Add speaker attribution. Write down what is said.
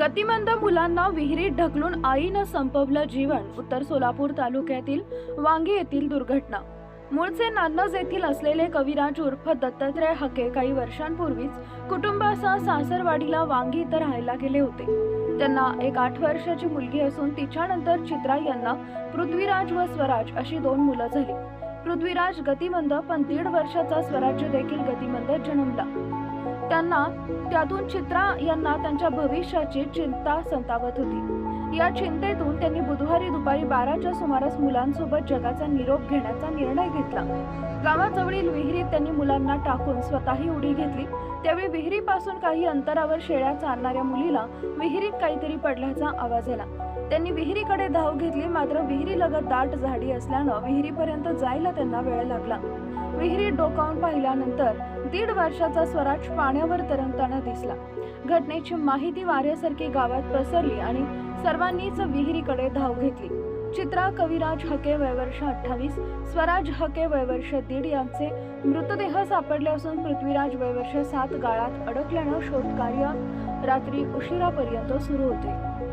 Speaker 1: गतिमंद मुलांना विहिरीत ढकलून आईनं संपवलं जीवन उत्तर सोलापूर तालुक्यातील वांगी येथील दुर्घटना. मूळचे नान्नज येथील असलेले कविराज उर्फ दत्तात्रय हके काही वर्षांपूर्वीच कुटुंबासह सासरवाडीला वांगी इथं राहायला गेले होते. त्यांना एक आठ वर्षाची मुलगी असून तिच्यानंतर चित्रा यांना पृथ्वीराज व स्वराज अशी दोन मुलं झाली. पृथ्वीराज गतिमंद पण दीड वर्षाचा स्वराज्य देखील गतिमंद जन्मला. त्यांना त्यातून चित्रा यांना त्यांच्या भविष्याची चिंता संतावत होती. या चिंतेतून त्यांनी बुधवारी दुपारी बाराच्या सुमारास मुलांसोबत जगाचा निरोप घेण्याचा निर्णय घेतला. गावाजवळील विहिरीत त्यांनी मुलांना टाकून स्वतःही उडी घेतली. त्यावेळी विहिरीपासून काही अंतरावर शेळ्या चारणाऱ्या मुलीला विहिरीत काहीतरी पडल्याचा आवाज आला. त्यांनी विहिरीकडे धाव घेतली मात्र विहिरीलगत दाट झाडी असल्यानं विहिरीपर्यंत जायला त्यांना वेळ लागला. विहिरीत डोकावून पाहिल्यानंतर दीड वर्षाचा स्वराज पाण्यावर तरंगताना दिसला. घटनेची माहिती वाऱ्यासारखी गावात पसरली आणि सर्वांनीच विहिरीकडे धाव घेतली. चित्रा कविराज हके वयवर्ष अठ्ठावीस स्वराज हके वयवर्ष दीड यांचे मृतदेह सापडले असून पृथ्वीराज वयवर्ष सात गाळात अडकल्यानं शोधकार्य रात्री उशिरापर्यंत सुरू होते.